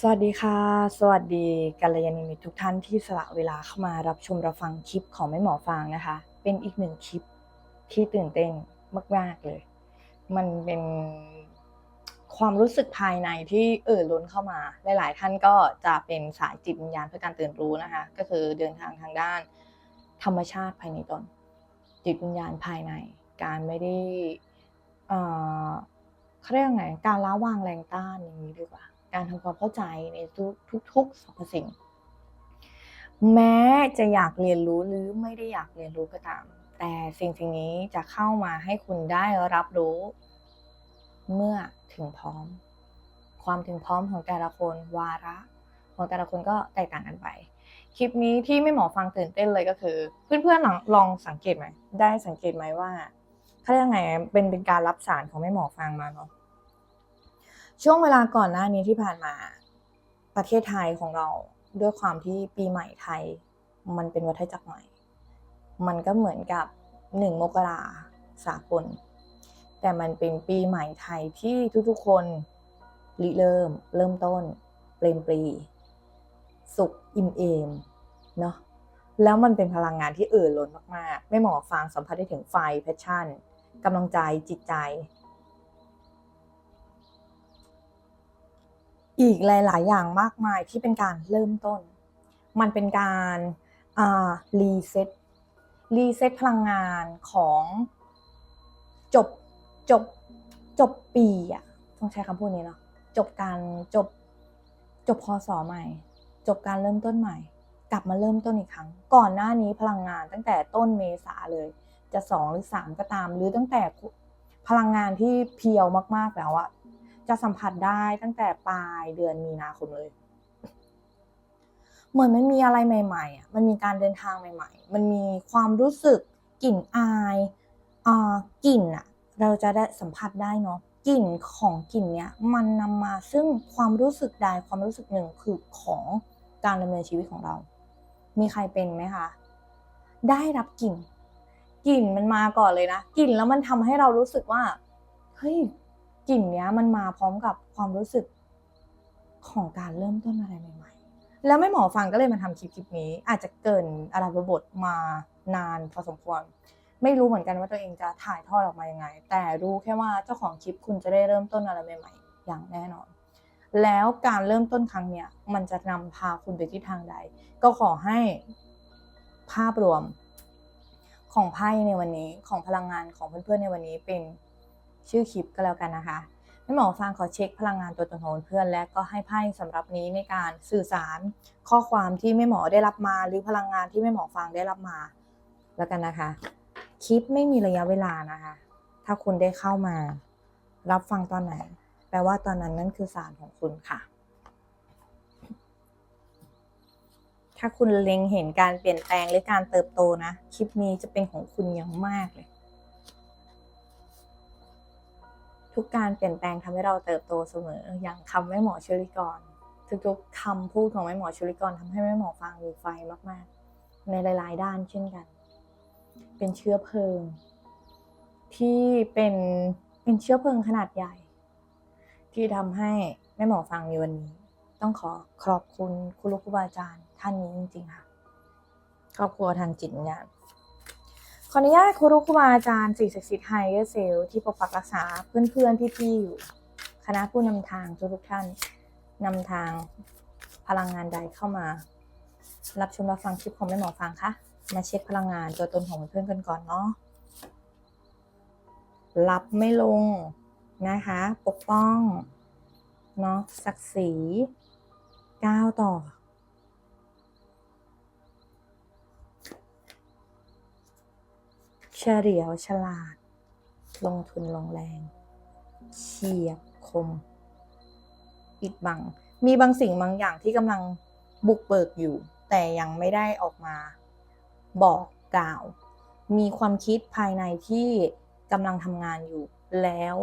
สวัสดีค่ะ สวัสดีกัลยาณมิตรทุกท่านที่สละเวลาเข้ามารับชมรับฟังคลิปของแม่หมอฟางนะคะ เป็นอีกหนึ่งคลิปที่ตื่นเต้นมาก ๆ เลย มันเป็นความรู้สึกภายในที่เอ่อล้นเข้ามา หลาย ๆ ท่านก็จะเป็นสายจิตวิญญาณเพื่อการตื่นรู้นะคะ ก็คือเดินทางทางด้านธรรมชาติภายในตน จิตวิญญาณภายใน การไม่ได้เอ่อเขาเรียกยังไงการละวางแรงต้านอย่างนี้ดีกว่า การทำความเข้าใจในทุกๆสรรพสิ่ง แม้จะอยากเรียนรู้หรือไม่ได้อยากเรียนรู้ก็ตาม แต่สิ่งสิ่งนี้จะเข้ามาให้คุณได้รับรู้ เมื่อถึงพร้อม ความถึงพร้อมของแต่ละคนวาระ ของแต่ละคนก็แตกต่างกันไปคลิปนี้ที่ไม่หมอฟังตื่นเต้นเลยก็คือ เพื่อนๆลองลองสังเกตไหมได้สังเกตไหมว่าเขาเรียกยังไงเป็นเป็นการรับสารของแม่หมอฟังมาเนาะ ช่วงเวลาก่อนหน้านี้ที่ผ่านมา ประเทศไทยของเราด้วยความที่ปีใหม่ไทย มันเป็นวัฏจักรใหม่ มันก็เหมือนกับหนึ่งมกราสากล แต่มันเป็นปีใหม่ไทยที่ทุกๆคนริเริ่ม เริ่มต้น เปรมปรี สุขอิ่มเอมเนาะแล้วมันเป็นพลังงานที่เอ่อล้นมากๆ ไม่หมอฟังสัมผัสได้ถึงไฟแพชชั่นกำลังใจจิตใจ อีกหลาย ๆ อย่างมากมายที่เป็นการเริ่มต้น มันเป็นการรีเซ็ตรีเซ็ตพลังงานของจบจบจบปีอะต้องใช้คำพูดนี้เนาะจบการจบจบพศใหม่ จบการเริ่มต้นใหม่ กลับมาเริ่มต้นอีกครั้ง ก่อนหน้านี้พลังงานตั้งแต่ต้นเมษาเลย จะสองหรือสามก็ตาม หรือตั้งแต่พลังงานที่เพียวมากๆแล้วอะ จะสัมผัสได้ตั้งแต่ปลายเดือนมีนาคมเลย เหมือนมันมีอะไรใหม่ๆอะมันมีการเดินทางใหม่ ๆ มันมีความรู้สึกกลิ่นอายอ่ากลิ่นอะ เราจะได้สัมผัสได้เนาะกลิ่นของกลิ่นเนี้ยมันนำมาซึ่งความรู้สึกใดความรู้สึกหนึ่งคือของการดำเนินชีวิตของเรา มีใครเป็นไหมคะ ได้รับกลิ่น กลิ่นมันมาก่อนเลยนะ กลิ่นแล้วมันทำให้เรารู้สึกว่า เฮ้ย กลิ่นเนี้ยมันมาพร้อมกับความรู้สึกของการเริ่มต้นอะไรใหม่ ๆ แล้วไม่หมอฟังก็เลยมาทำคลิปคลิปนี้ อาจจะเกินอาราบทมานานพอสมควร ไม่รู้เหมือนกันว่าตัวเองจะถ่ายทอดออกมายังไง แต่รู้แค่ว่าเจ้าของคลิปคุณจะได้เริ่มต้นอะไรใหม่ ๆ อย่างแน่นอน แล้วการเริ่มต้นครั้งเนี้ยมันจะนำพาคุณไปที่ทางใด ก็ขอให้ภาพรวมของไพ่ในวันนี้ของพลังงานของเพื่อนๆในวันนี้เป็น ชื่อคลิปก็แล้วกันนะคะแม่หมอฟังขอเช็คพลังงานตัวตนของเพื่อน และก็ให้ไพ่สำหรับนี้ในการสื่อสารข้อความที่แม่หมอได้รับมา หรือพลังงานที่แม่หมอฟังได้รับมา แล้วกันนะคะ คลิปไม่มีระยะเวลานะคะ ถ้าคุณได้เข้ามา รับฟังตอนไหน แปลว่าตอนนั้นนั่นคือสารของคุณค่ะ ถ้าคุณเล็งเห็นการเปลี่ยนแปลงหรือการเติบโตนะ คลิปนี้จะเป็นของคุณอย่างมากเลย ทุกการเปลี่ยนแปลงทำให้เราเติบโตเสมอ อย่างคำแม่หมอชลิกร ทุกๆคำพูดของแม่หมอชลิกรทำให้แม่หมอฟังมีไฟมากๆ ในหลาย ๆ ด้านเช่นกัน เป็นเชื้อเพลิง ที่เป็นเป็นเชื้อเพลิงขนาดใหญ่ ที่ทำให้แม่หมอฟังในวันนี้ ต้องขอขอบคุณคุณลูกครูบาอาจารย์ท่านนี้จริงๆค่ะครอบครัวทางจิตวิญญาณ ออนุญาตครูครูบาอาจารย์สิ่งศักดิ์สิทธิ์ไฮเออร์เซลที่ปกปักรักษาเพื่อนๆพี่ๆอยู่ คณะผู้นำทางทุกท่านนำทางพลังงานใดเข้ามา รับชมรับฟังคลิปของแม่หมอฟังคะมาเช็คพลังงานตัวตนของเพื่อนๆกันก่อนเนาะรับไม่ลงนะคะ ปกป้องเนาะศักดิ์ศรีก้าวต่อ เฉลียวฉลาด ลงทุนลงแรง เฉียบคม ปิดบัง มีบางสิ่งบางอย่างที่กำลังบุกเบิกอยู่ แต่ยังไม่ได้ออกมาบอกกล่าว มีความคิดภายในที่กำลังทำงานอยู่ แล้ว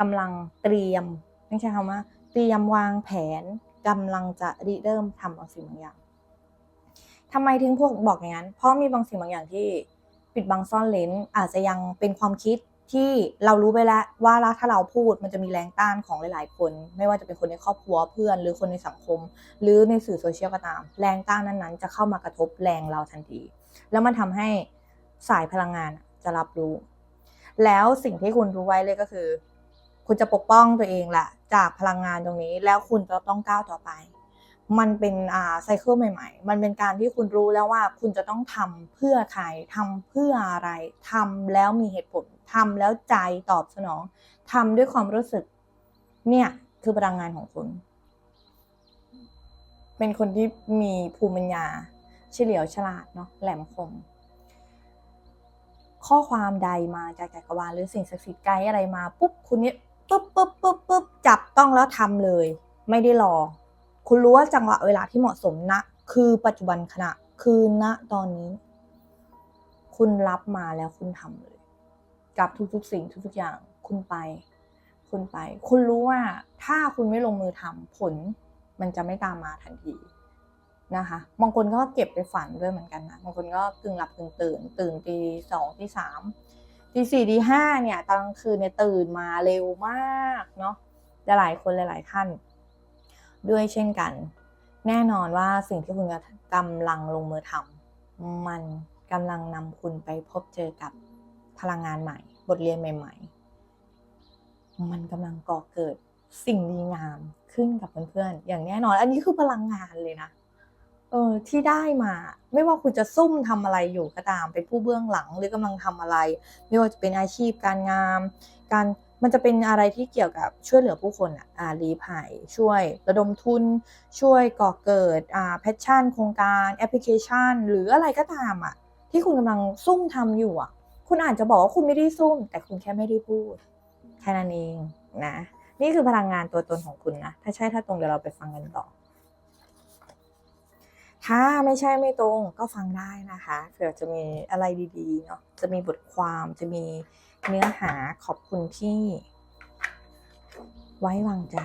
กำลังเตรียมไม่ใช่คำว่าเตรียมวางแผนกำลังจะริเริ่มทำบางสิ่งบางอย่างทำไมถึงพวกบอกอย่างนั้น เพราะมีบางสิ่งบางอย่างที่ ปิดบังซ่อนเลนอาจจะยังเป็นความคิดที่เรารู้ไปแล้วว่าถ้าเราพูดมันจะมีแรงต้านของหลาย ๆ คน ไม่ว่าจะเป็นคนในครอบครัวเพื่อน หรือคนในสังคม หรือในสื่อโซเชียลก็ตาม แรงต้านนั้นๆ จะเข้ามากระทบแรงเราทันที แล้วมันทำให้สายพลังงานจะรับรู้ แล้วสิ่งที่คุณรู้ไว้เลยก็คือ คุณจะปกป้องตัวเองแหละจากพลังงานตรงนี้ แล้วคุณจะต้องก้าวต่อไป มันเป็นอ่าไซเคิลใหม่ ๆ มันเป็นการที่คุณรู้แล้วว่าคุณจะต้องทำเพื่อใครทำเพื่ออะไรทำแล้วมีเหตุผลทำแล้วใจตอบสนองทำด้วยความรู้สึก เนี่ยคือพลังงานของคุณ เป็นคนที่มีภูมิปัญญาเฉลียวฉลาดเนาะแหลมคม ข้อความใดมาจากจักรวาลหรือสิ่งศักดิ์สิทธิ์ไกด์อะไรมาปุ๊บคุณเนี่ยปุ๊บปุ๊บปุ๊บปุ๊บจับต้องแล้วทำเลย ไม่ได้รอ คุณรู้ว่าจังหวะเวลาที่เหมาะสมณคือปัจจุบันขณะ คือณตอนนี้ คุณรับมาแล้วคุณทำเลย กับทุกๆสิ่งทุกๆอย่าง คุณไป คุณไป คุณรู้ว่าถ้าคุณไม่ลงมือทำผล มันจะไม่ตามมาทันทีนะคะบางคนก็เก็บไปฝันด้วยเหมือนกันนะบางคนก็กึ่งหลับกึ่งตื่น ตื่นตีสองตีสามตีสี่ตีห้าเนี่ยตอนกลางคืนเนี่ยตื่นมาเร็วมากเนาะหลายคนหลาย ๆ ท่าน ด้วยเช่นกัน แน่นอนว่าสิ่งที่คุณกำลังลงมือทำมันกำลังนำคุณไปพบเจอกับพลังงานใหม่ บทเรียนใหม่ ๆ มันกำลังก่อเกิดสิ่งดีงามขึ้นกับเพื่อนๆ อย่างแน่นอน อันนี้คือพลังงานเลยนะ เออ ที่ได้มา ไม่ว่าคุณจะซุ่มทำอะไรอยู่ก็ตาม เป็นผู้เบื้องหลังหรือกำลังทำอะไร ไม่ว่าจะเป็นอาชีพการงาน การ มันจะเป็นอะไรที่เกี่ยวกับช่วยเหลือผู้คนอะอารีภัยช่วยระดมทุน ช่วยก่อเกิดอ่าแพชชั่น โครงการแอปพลิเคชัน หรืออะไรก็ตามอะที่คุณกำลังซุ่มทำอยู่อะคุณอาจจะบอกว่าคุณไม่ได้ซุ่ม แต่คุณแค่ไม่ได้พูดแค่นั้นเองนะนี่คือพลังงานตัวตนของคุณนะถ้าใช่ถ้าตรงเดี๋ยวเราไปฟังกันต่อ ถ้าไม่ใช่ไม่ตรงก็ฟังได้นะคะเผื่อจะมีอะไรดีๆเนาะจะมีบทความจะมี เนื้อหาขอบคุณที่ ไว้วางใจ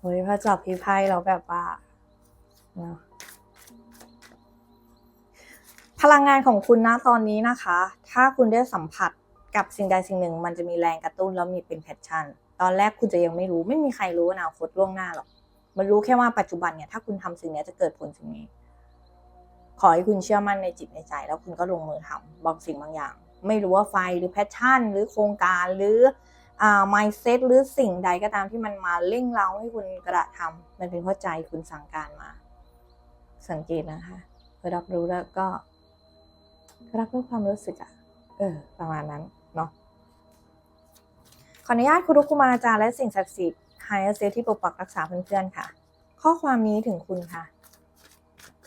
เฮ้ยพอจับพี่ไพ่เราแบบว่าพลังงานของคุณนะตอนนี้นะคะ ถ้าคุณได้สัมผัสกับสิ่งใดสิ่งหนึ่ง มันจะมีแรงกระตุ้นแล้วมีเป็นแพชชั่น ตอนแรกคุณจะยังไม่รู้ ไม่มีใครรู้อนาคตล่วงหน้าหรอก มันรู้แค่ว่าปัจจุบันเนี่ยถ้าคุณทำสิ่งนี้จะเกิดผลสิ่งนี้ ขอให้คุณเชื่อมั่นในจิตในใจ แล้วคุณก็ลงมือทำบางสิ่งบางอย่าง ไม่รู้ว่าไฟหรือแพชชั่น หรือโครงการหรืออ่า mindset หรือสิ่งใดก็ตามที่มันมาเร่งเร้าให้คุณกระทำมันเป็นเพราะใจคุณสั่งการมา สังเกตนะคะพอรับรู้แล้วก็รับรู้ความรู้สึกอะเออ ประมาณนั้นเนาะ ออนุญาตครูรุกครูมาอาจารย์และสิ่งศักดิ์สิทธิ์ไฮเออร์เซที่ปกปักรักษาเพื่อนๆค่ะ ข้อความนี้ถึงคุณค่ะ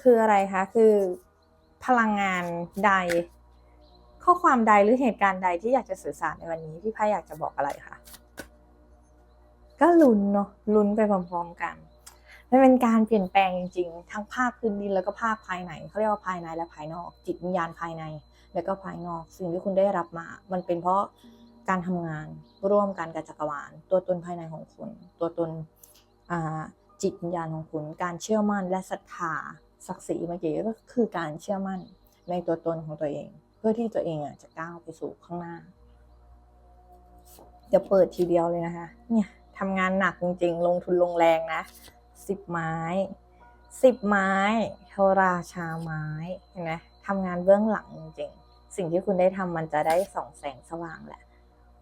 คืออะไรคะคือพลังงานใด ข้อความใดหรือเหตุการณ์ใดที่อยากจะสื่อสารในวันนี้ที่ไพ่อยากจะบอกอะไรคะก็ลุ้นเนาะลุ้นไปพร้อมๆกันมันเป็นการเปลี่ยนแปลงจริงๆ ทั้งภาคพื้นดินแล้วก็ภาคภายในเขาเรียกว่าภายในและภายนอก จิตวิญญาณภายใน แล้วก็ภายนอก สิ่งที่คุณได้รับมา มันเป็นเพราะ การทำงานร่วมกันกับจักรวาล ตัวตนภายในของคุณ ตัวตนจิตวิญญาณของคุณ การเชื่อมั่นและศรัทธาศักดิ์ศรีเมื่อกี้ก็คือการเชื่อมั่นในตัวตนของตัวเอง เพื่อที่ตัวเองอะจะก้าวไปสู่ข้างหน้าเดี๋ยวเปิดทีเดียวเลยนะคะ เนี่ยทำงานหนักจริงๆ ลงทุนลงแรงนะสิบไม้สิบไม้เทราชาไม้เห็นไหมทำงานเบื้องหลังจริงๆ สิ่งที่คุณได้ทำมันจะได้ส่องแสงสว่างแหละ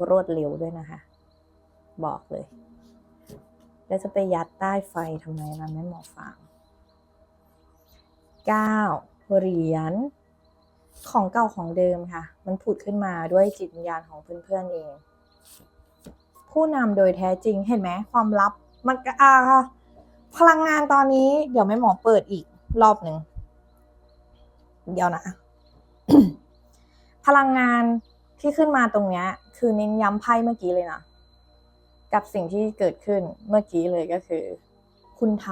รวดเร็วด้วยนะคะ บอกเลย แล้วจะไปยัดใต้ไฟทำไมล่ะแม่หมอฟางเก้าเหรียญของเก่าของเดิมค่ะ มันผุดขึ้นมาด้วยจิตวิญญาณของเพื่อนๆเอง ผู้นำโดยแท้จริงเห็นไหมความลับมันอ่าพลังงานตอนนี้เดี๋ยวแม่หมอเปิดอีกรอบหนึ่งเดี๋ยวนะ พลังงาน ที่ขึ้นมาตรงเนี้ยคือเน้นย้ำไพ่เมื่อกี้เลยนะกับสิ่งที่เกิดขึ้นเมื่อกี้เลยก็คือ คุณท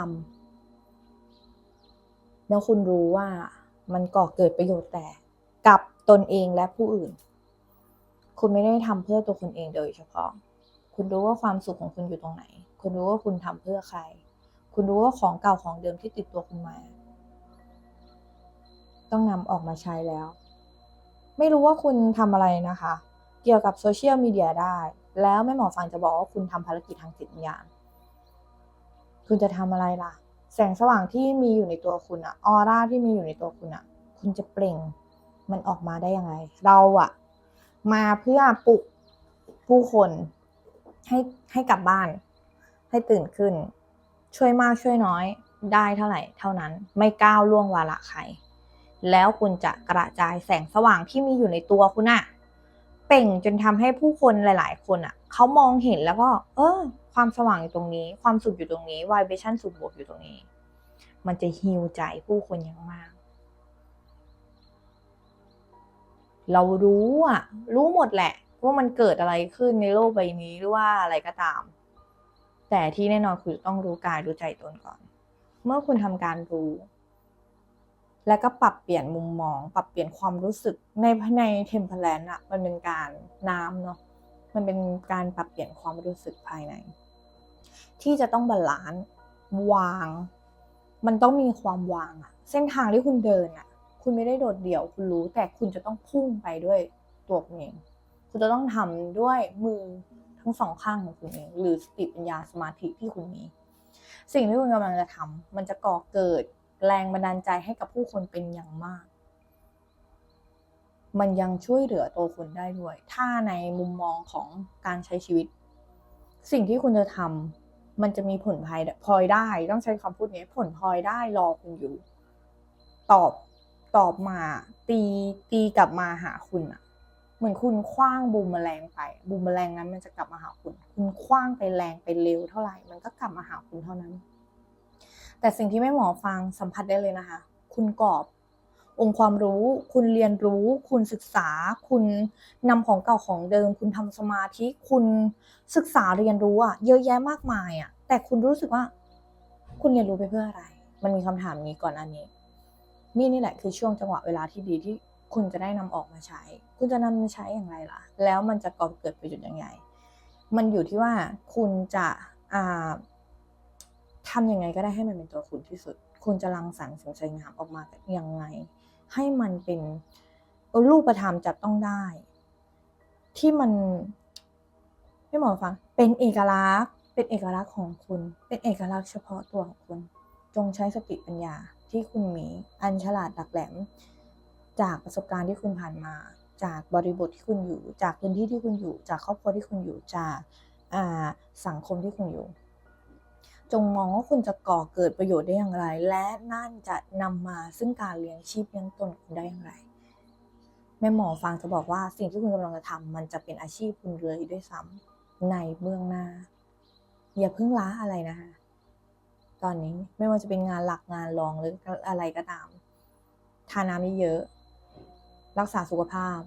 ำแล้วคุณรู้ว่ามันก่อเกิดประโยชน์แต่กับตนเองและผู้อื่น คุณไม่ได้ทำเพื่อตัวคุณเองโดยเฉพาะ คุณรู้ว่าความสุขของคุณอยู่ตรงไหน คุณรู้ว่าคุณทำเพื่อใคร คุณรู้ว่าของเก่าของเดิมที่ติดตัวคุณมา ต้องนำออกมาใช้แล้ว ไม่รู้ว่าคุณทำอะไรนะคะ เกี่ยวกับโซเชียลมีเดียได้ แล้วแม่หมอฟังจะบอกว่าคุณทำภารกิจทางจิตวิญญาณ คุณจะทำอะไรล่ะ แสงสว่างที่มีอยู่ในตัวคุณอะออร่าที่มีอยู่ในตัวคุณอะคุณจะเปล่งมันออกมาได้ยังไง เราอะมาเพื่อปลุกผู้คนให้ให้กลับบ้าน ให้ตื่นขึ้น ช่วยมากช่วยน้อยได้เท่าไหร่ เท่านั้นไม่ก้าวล่วงวาระใคร แล้วคุณจะกระจายแสงสว่างที่มีอยู่ในตัวคุณอะเป่งจนทำให้ผู้คนหลาย ๆ คนอะเขามองเห็นแล้วก็ เออ ความสว่างอยู่ตรงนี้ ความสุขอยู่ตรงนี้วายเบชั่นสุขบวกอยู่ตรงนี้ มันจะฮิวใจผู้คนอย่างมาก เรารู้อะรู้หมดแหละ ว่ามันเกิดอะไรขึ้นในโลกใบนี้หรือว่าอะไรก็ตาม แต่ที่แน่นอนคือต้องรู้กายรู้ใจตนก่อน เมื่อคุณทำการรู้ แล้วก็ปรับเปลี่ยนมุมมอง ปรับเปลี่ยนความรู้สึกในในเทมเพลนอะมันเป็นการน้ำเนาะมันเป็นการปรับเปลี่ยนความรู้สึกภายใน ที่จะต้องบาลานซ์วาง มันต้องมีความวางอะเส้นทางที่คุณเดินอะคุณไม่ได้โดดเดี่ยวคุณรู้ แต่คุณจะต้องพุ่งไปด้วยตัวคุณเองคุณจะต้องทำด้วยมือทั้งสองข้างของคุณเองหรือสติปัญญาสมาธิที่คุณมี สิ่งที่คุณกำลังจะทำมันจะก่อเกิด แรงบันดาลใจให้กับผู้คนเป็นอย่างมาก มันยังช่วยเหลือตัวคุณได้ด้วย ถ้าในมุมมองของการใช้ชีวิต สิ่งที่คุณจะทำมันจะมีผลพลอยพลอยได้ ต้องใช้คำพูดนี้ผลพลอยได้รอคุณอยู่ ตอบตอบมา ตีตีกลับมาหาคุณอะเหมือนคุณคว้างบูมแมลงไป บูมแมลงนั้นมันจะกลับมาหาคุณ คุณคว้างไปแรงไปเร็วเท่าไหร่ มันก็กลับมาหาคุณเท่านั้น แต่สิ่งที่แม่หมอฟังสัมผัสได้เลยนะคะ คุณกรอบ องค์ความรู้ คุณเรียนรู้ คุณศึกษา คุณนำของเก่าของเดิม คุณทำสมาธิ คุณศึกษาเรียนรู้อะเยอะแยะมากมายอะแต่คุณรู้สึกว่า คุณเรียนรู้ไปเพื่ออะไร มันมีคำถามนี้ก่อนอันนี้ นี่นี่แหละคือช่วงจังหวะเวลาที่ดีที่คุณจะได้นำออกมาใช้ คุณจะนำมาใช้อย่างไรล่ะ แล้วมันจะก่อเกิดประโยชน์ยังไงมันอยู่ที่ว่าคุณจะอ่า ทำยังไงก็ได้ให้มันเป็นตัวคุณที่สุด คุณจะรังสรรค์สิ่งสวยงามออกมาอย่างไง ให้มันเป็นรูปธรรมจับต้องได้ ที่มันไม่หมอฟัง เป็นเอกลักษณ์ เป็นเอกลักษณ์ของคุณ เป็นเอกลักษณ์เฉพาะตัวของคุณ จงใช้สติปัญญาที่คุณมี อันฉลาดหลักแหลม จากประสบการณ์ที่คุณผ่านมา จากบริบทที่คุณอยู่ จากพื้นที่ที่คุณอยู่ จากครอบครัวที่คุณอยู่ จากสังคมที่คุณอยู่ จงมองว่าคุณจะก่อเกิดประโยชน์ได้อย่างไร และนั่นจะนำมาซึ่งการเลี้ยงชีพเลี้ยงตนคุณได้อย่างไร แม่หมอฟังจะบอกว่าสิ่งที่คุณกำลังจะทำมันจะเป็นอาชีพคุณเลยด้วยซ้ำในเบื้องหน้า อย่าเพิ่งล้าอะไรนะคะตอนนี้ไม่ว่าจะเป็นงานหลักงานรองหรืออะไรก็ตามทานน้ำเยอะๆรักษาสุขภาพ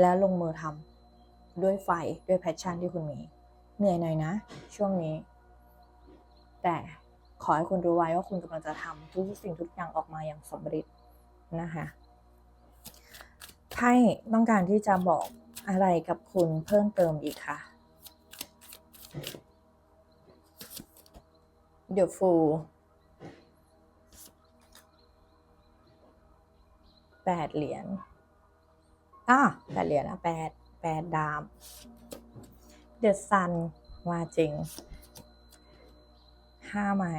แล้วลงมือทำด้วยไฟด้วยแพชชั่นที่คุณมี เหนื่อยหน่อยนะ ช่วงนี้ แต่ขอให้คุณรู้ไว้ว่าคุณกำลังจะทำทุกสิ่งทุกอย่างออกมาอย่างสำเร็จนะคะไพ่ต้องการที่จะบอกอะไรกับคุณเพิ่มเติมอีกค่ะ The Fool แปดเหรียญอะแปดเหรียญอะแปดแปดดาม The Sun มาจริง ห้าไม้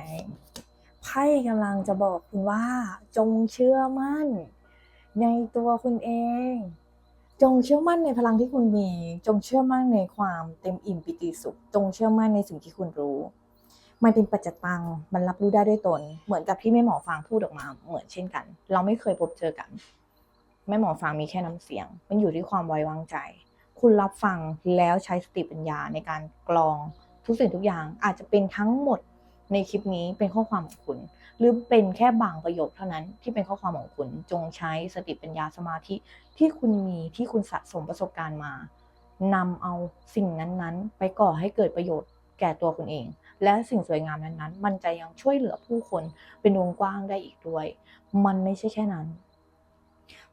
ไพ่กำลังจะบอกคุณว่า จงเชื่อมั่น ในตัวคุณเอง จงเชื่อมั่นในพลังที่คุณมี จงเชื่อมั่นในความเต็มอิ่มปิติสุข จงเชื่อมั่นในสิ่งที่คุณรู้มันเป็นปัจจตัง มันรับรู้ได้ด้วยตน เหมือนกับที่แม่หมอฟางพูดออกมา เหมือนเช่นกัน เราไม่เคยพบเจอกัน แม่หมอฟางมีแค่น้ำเสียง มันอยู่ที่ความไว้วางใจ คุณรับฟังแล้วใช้สติปัญญาในการกรองทุกสิ่งทุกอย่าง อาจจะเป็นทั้งหมด ในคลิปนี้เป็นข้อความของคุณ หรือเป็นแค่บางประโยคเท่านั้นที่เป็นข้อความของคุณ จงใช้สติปัญญาสมาธิที่คุณมีที่คุณสะสมประสบการณ์มานำเอาสิ่งนั้นๆ ไปก่อให้เกิดประโยชน์แก่ตัวคุณเอง และสิ่งสวยงามนั้นๆ มันจะยังช่วยเหลือผู้คนเป็นวงกว้างได้อีกด้วย มันไม่ใช่แค่นั้น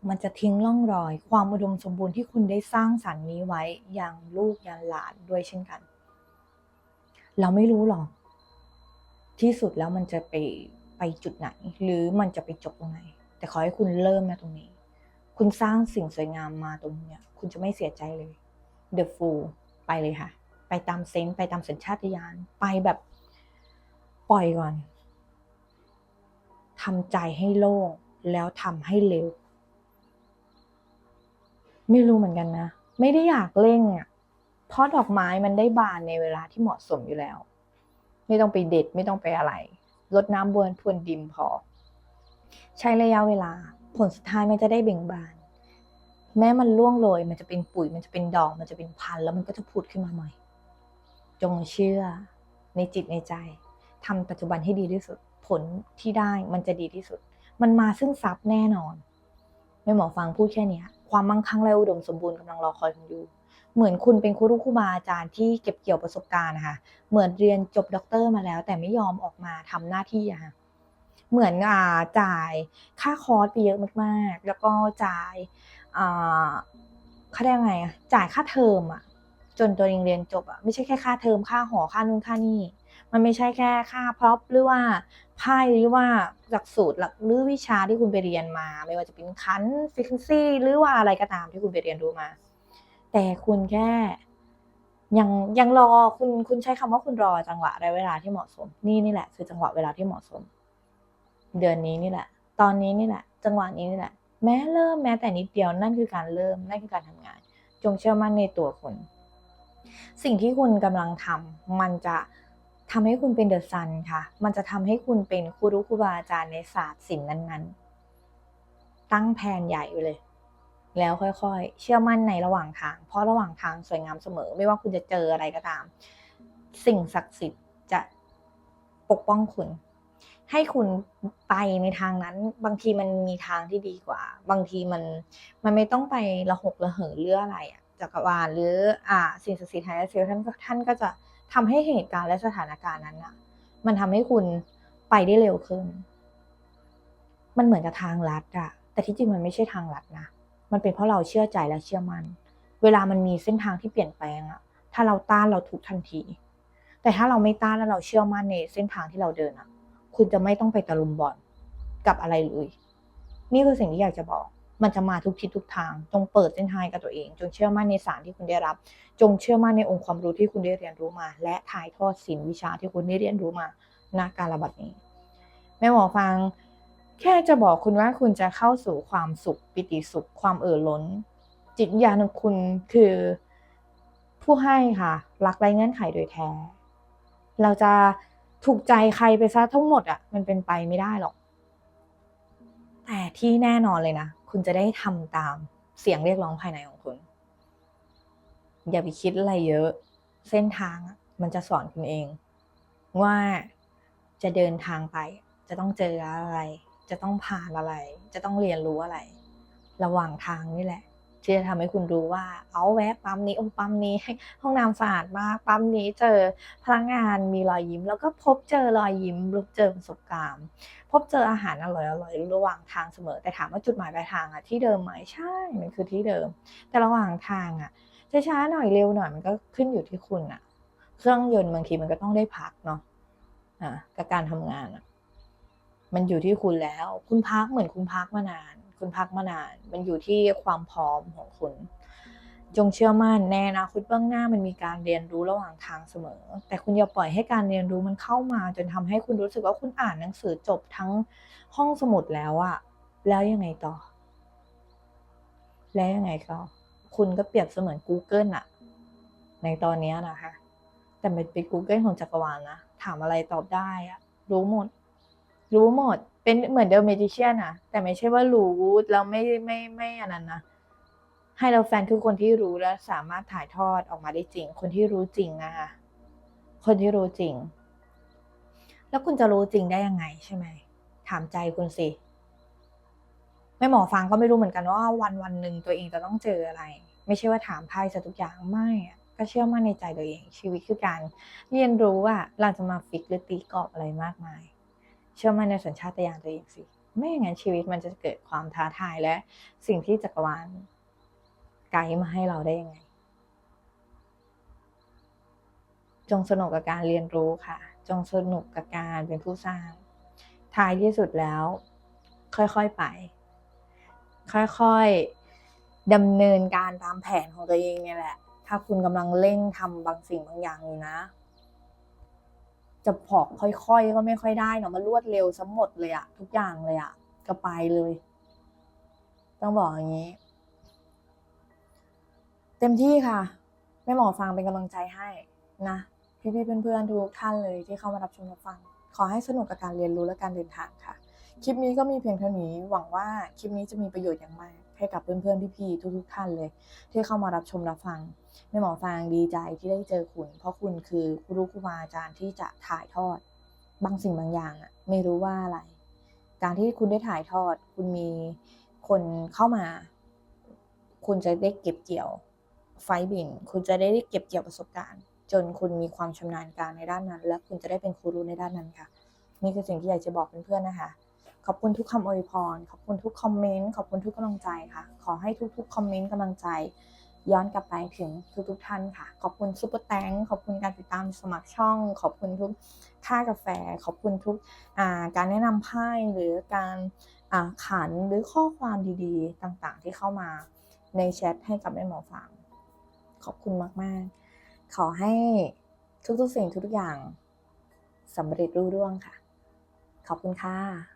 มันจะทิ้งร่องรอย ความอุดมสมบูรณ์ที่คุณได้สร้างสรรค์นี้ไว้อย่างลูกยันหลานด้วยเช่นกัน เราไม่รู้หรอก ที่สุดแล้วมันจะไปไปจุดไหน หรือมันจะไปจบตรงไหน แต่ขอให้คุณเริ่มนะตรงนี้ คุณสร้างสิ่งสวยงามมาตรงเนี้ย คุณจะไม่เสียใจเลย The Fool ไปเลยค่ะ ไปตามเซนส์ไปตามสัญชาตญาณไปแบบปล่อยก่อนทำใจให้โล่งแล้วทำให้เร็ว ไม่รู้เหมือนกันนะ ไม่ได้อยากเร่งอะเพราะดอกไม้มันได้บานในเวลาที่เหมาะสมอยู่แล้ว ไม่ต้องไปเด็ดไม่ต้องไปอะไรรดน้ำบวนพรวนดินพอ ใช้ระยะเวลา ผลสุดท้ายมันจะได้เบ่งบาน แม้มันล่วงโรยมันจะเป็นปุ๋ย มันจะเป็นดอก มันจะเป็นพันธุ์แล้วมันก็จะผุดขึ้นมาใหม่ จงเชื่อในจิตในใจทำปัจจุบันให้ดีที่สุด ผลที่ได้มันจะดีที่สุด มันมาซึ่งทรัพย์แน่นอนแม่หมอฟังพูดแค่นี้ความมั่งคั่งและอุดมสมบูรณ์กำลังรอคอยคุณอยู่ เหมือนคุณเป็นครูครูบาอาจารย์ที่เก็บเกี่ยวประสบการณ์นะคะเหมือนเรียนจบด็อกเตอร์มาแล้ว แต่ไม่ยอมออกมาทำหน้าที่อะค่ะเหมือนอจ่ายค่าคอร์สไปเยอะมากๆ แล้วก็จ่ายอ่าเขาเรียกไงอะจ่ายค่าเทอมอะจนตัวเองเรียนจบอะไม่ใช่แค่ค่าเทอมค่าหอค่านู่นค่านี่ มันไม่ใช่แค่ค่าพร็อพหรือว่าไพ่หรือว่าหลักสูตรหลักหรือวิชาที่คุณไปเรียนมา ไม่ว่าจะเป็นคันฟิสิกซี่หรือว่าอะไรก็ตามที่คุณไปเรียนรู้มา แต่คุณแค่ยังยังรอคุณคุณใช้คำว่าคุณรอจังหวะและเวลาที่เหมาะสม นี่นี่แหละ คือจังหวะเวลาที่เหมาะสม เดือนนี้นี่แหละ ตอนนี้นี่แหละ จังหวะนี้นี่แหละ แม้เริ่มแม้แต่นิดเดียวนั่นคือการเริ่มนั่นคือการทำงาน จงเชื่อมั่นในตัวคุณสิ่งที่คุณกำลังทำมันจะทำให้คุณเป็นเดอะซันค่ะ มันจะทำให้คุณเป็นครูรู้ครูบาอาจารย์ในศาสตร์ศิลป์นั้นๆ ตั้งแผนใหญ่ไว้เลย แล้วค่อยๆ เชื่อมั่นในระหว่างทาง เพราะระหว่างทางสวยงามเสมอ ไม่ว่าคุณจะเจออะไรก็ตาม สิ่งศักดิ์สิทธิ์จะปกป้องคุณ ให้คุณไปในทางนั้น บางทีมันมีทางที่ดีกว่า บางทีมันมันไม่ต้องไประหกระเหินเรื่องอะไรอะจักรวาลหรืออ่าสิ่งศักดิ์สิทธิ์ไฮเซลท่านท่านก็จะทำให้เหตุการณ์และสถานการณ์นั้นอะมันทำให้คุณไปได้เร็วขึ้น มันเหมือนกับทางลัดอะแต่ที่จริงมันไม่ใช่ทางลัดนะ มันเป็นเพราะเราเชื่อใจและเชื่อมัน่น เวลามันมีเส้นทางที่เปลี่ยนแปลงอะถ้าเราต้านเราทุกทันที แต่ถ้าเราไม่ต้านแล้วเราเชื่อมั่นในเส้นทางที่เราเดินอะคุณจะไม่ต้องไปตะลุมบอลกับอะไรเลย นี่คือสิ่งที่อยากจะบอก มันจะมาทุกทิศทุกทาง จงเปิดเส้นทางกับตัวเอง จงเชื่อมั่นในสารที่คุณได้รับ จงเชื่อมั่นในองค์ความรู้ที่คุณได้เรียนรู้มา และถ่ายทอดศิลวิชาที่คุณได้เรียนรู้มาณการระบาดนี้แม่หมอฟัง แค่จะบอกคุณว่าคุณจะเข้าสู่ความสุขปิติสุขความเอ่อล้น จิตญาณของคุณคือ ผู้ให้ค่ะ รักไร้เงื่อนไขโดยแท้ เราจะถูกใจใครไปซะทั้งหมดอะ มันเป็นไปไม่ได้หรอก แต่ที่แน่นอนเลยนะ คุณจะได้ทำตามเสียงเรียกร้องภายในของคุณ อย่าไปคิดอะไรเยอะ เส้นทางมันจะสอนคุณเอง ว่าจะเดินทางไป จะต้องเจออะไร จะต้องผ่านอะไร จะต้องเรียนรู้อะไร ระหว่างทางนี่แหละ ที่จะทำให้คุณรู้ว่า เอาแวะปั๊มนี้อ้ปั๊มนี้ ห้องน้ำสะอาดมากปั๊มนี้เจอพนักงานมีรอยยิ้ม แล้วก็พบเจอรอยยิ้มพบเจอประสบการณ์พบเจออาหารอร่อยอร่อยระหว่างทางเสมอ แต่ถามว่าจุดหมายปลายทางอะที่เดิมไหมใช่มันคือที่เดิม แต่ระหว่างทางอะจะช้าหน่อยเร็วหน่อยมันก็ขึ้นอยู่ที่คุณอะเครื่องยนต์บางทีมันก็ต้องได้พักเนาะอะกับการทำงานอะ มันอยู่ที่คุณแล้ว คุณพักเหมือนคุณพักมานาน คุณพักมานาน มันอยู่ที่ความพร้อมของคุณ จงเชื่อมั่นแน่นะคุณเบื้องหน้ามันมีการเรียนรู้ระหว่างทางเสมอ แต่คุณอย่าปล่อยให้การเรียนรู้มันเข้ามา จนทำให้คุณรู้สึกว่าคุณอ่านหนังสือจบทั้งห้องสมุดแล้วอะแล้วยังไงต่อ แล้วยังไงก็คุณก็เปรียบเสมือน Google อะในตอนนี้นะคะ แต่เป็นเป็น Google ของจักรวาลนะ ถามอะไรตอบได้อะรู้หมด รู้หมด เป็นเหมือนเดอะเมจิเชียนอะแต่ไม่ใช่ว่ารู้แล้วไม่ไม่ไม่อันนั้นนะให้เราแฟนคือคนที่รู้และสามารถถ่ายทอดออกมาได้จริง คนที่รู้จริงนะคะคนที่รู้จริง แล้วคุณจะรู้จริงได้ยังไงใช่ไหมถามใจคุณสิไม่หมอฟังก็ไม่รู้เหมือนกันว่าวันวันหนึ่งตัวเองจะต้องเจออะไร ไม่ใช่ว่าถามไพ่ซะทุกอย่างไม่ก็เชื่อมั่นในใจตัวเอง ชีวิตคือการเรียนรู้ว่าเราจะมาฟิกหรือตีกรอบอะไรมากมาย เชื่อมั่นในสัญชาตญาณตัวเองสิ ไม่อย่างนั้นชีวิตมันจะเกิดความท้าทายและสิ่งที่จักรวาลไกด์มาให้เราได้ยังไง จงสนุกกับการเรียนรู้ค่ะ จงสนุกกับการเป็นผู้สร้าง ท้ายที่สุดแล้ว ค่อยๆไป ค่อยๆดำเนินการตามแผนของตัวเองเนี่ยแหละ ถ้าคุณกำลังเร่งทำบางสิ่งบางอย่างอยู่นะ จะพอกค่อยๆก็ไม่ค่อยได้เนาะมันรวดเร็วซะหมดเลยอะทุกอย่างเลยอะก็ไปเลย ต้องบอกอย่างนี้ เต็มที่ค่ะแม่หมอฟังเป็นกำลังใจให้นะพี่ๆเพื่อนๆทุกท่านเลยที่เข้ามารับชมรับฟัง ขอให้สนุกกับการเรียนรู้และการเดินทางค่ะ คลิปนี้ก็มีเพียงเท่านี้หวังว่าคลิปนี้จะมีประโยชน์อย่างมากให้กับเพื่อนๆพี่ๆทุกๆท่านเลย ที่เข้ามารับชมรับฟัง แม่หมอฟางดีใจที่ได้เจอคุณ เพราะคุณคือครูครูบาอาจารย์ที่จะถ่ายทอด บางสิ่งบางอย่างอะไม่รู้ว่าอะไร การที่คุณได้ถ่ายทอด คุณมีคนเข้ามา คุณจะได้เก็บเกี่ยวไฟบินคุณจะได้เก็บเกี่ยวประสบการณ์ จนคุณมีความชำนาญการในด้านนั้น และคุณจะได้เป็นครูรู้ในด้านนั้นค่ะ นี่คือสิ่งที่อยากจะบอกเพื่อนๆนะคะขอบคุณทุกคำอวยพร ขอบคุณทุกคอมเมนต์ ขอบคุณทุกกำลังใจค่ะ ขอให้ทุกๆคอมเมนต์กำลังใจ ย้อนกลับไปถึงทุกๆท่านค่ะ ขอบคุณซุปเปอร์แตงขอบคุณการติดตามสมัครช่อง ขอบคุณทุกค่ากาแฟ ขอบคุณทุกการแนะนำไพ่หรือการาขันหรือข้อความดีๆ ต่างๆ ที่เข้ามาในแชทให้กับแม่หมอฟัง ขอบคุณมากๆ ขอให้ทุกๆสิ่งทุกๆอย่างสำเร็จรุ่ร่วงค่ะ ขอบคุณค่ะ